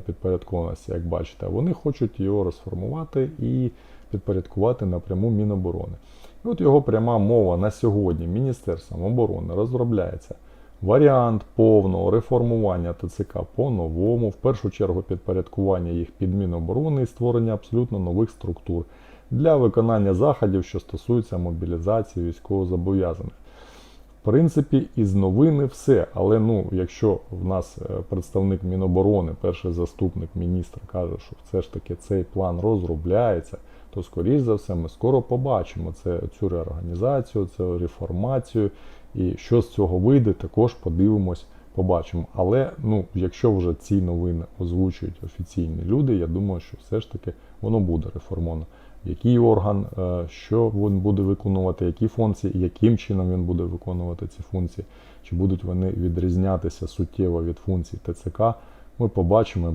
підпорядкованості, як бачите, вони хочуть його розформувати і підпорядкувати напряму Міноборони. І от його пряма мова на сьогодні Міністерством оборони розробляється варіант повного реформування ТЦК по-новому, в першу чергу підпорядкування їх під Міноборони і створення абсолютно нових структур для виконання заходів, що стосуються мобілізації військовозобов'язаних. Принципі, із новини все. Але ну, якщо в нас е, представник Міноборони, перший заступник міністра каже, що все ж таки цей план розробляється, то скоріш за все ми скоро побачимо це, цю реорганізацію, цю реформацію. І що з цього вийде, також подивимось, побачимо. Але ну, якщо вже ці новини озвучують офіційні люди, я думаю, що все ж таки воно буде реформовано. Який орган, е, що він буде виконувати, які функції, яким чином він буде виконувати ці функції, чи будуть вони відрізнятися суттєво від функцій ТЦК, ми побачимо.